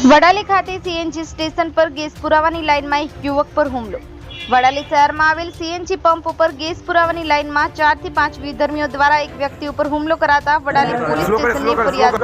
વડાલી ખાતે CNG station પર gas પુરાવાની લાઇનમાં એક યુવક પર હુમલો. વડાલી શહેરમાં આવેલ સીએનજી પંપ ઉપર ગેસ પુરાવાની લાઇનમાં ચારથી પાંચ વિધર્મીઓ દ્વારા એક વ્યક્તિ ઉપર હુમલો કરાતા વડાલી પોલીસ સ્ટેશનની ફરિયાદ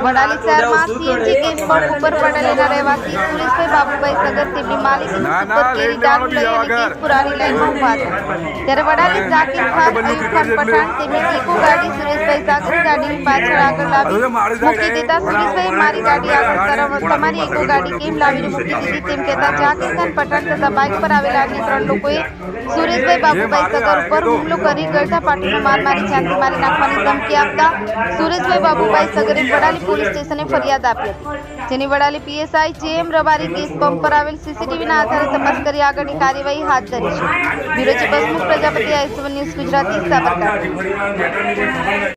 વડાલી શહેરમાં સીએનજી ગેસ પંપ ઉપર વડાલીના રહેવાસી સુરેશભાઈ બાબુભાઈ સગર તેમની માલિકીની ઉપર કેરી લઈ દારૂ લઈ જવાનું અને ગેસ પુરાવાની લાઇનમાં ઊભા હતા ત્યારે વડાલી ઝાકીર ખાન અયુબ ખાન પઠાણ તેમની ઇકો ગાડી સુરેશભાઈ ગાડીની પાછળ આગળ લાવી. મૂકી દેતા સુરેશભાઈ મારી ગાડી આગળ તરફ તમારી એકો ગાડી કેમ લાવીને મૂકી દીધી? તેમ કહેતા ઝાકીર ખાન પઠાણ તથા બાઇક પર આવેલા અન્ય ત્રણ લોકોએ સુરેશભાઈ બાબુભાઈ સગર ઉપર હુમલો કરી ગળતા પાટીનો માર મારી જાનથી મારી નાખવાની ધમકી આપતા સુરેશભાઈ બાબુભાઈ સગરે વડાલી પોલીસ સ્ટેશને ફરિયાદ આપી હતી જેની Vadali PSI JM Rabari case pump પર આવેલ સીસીટીવીના આધારે તપાસ કરી આગળની કાર્યવાહી હાથ ધરી છે. Bureau chief Prajapati I C one news Gujarati Sabarkantha.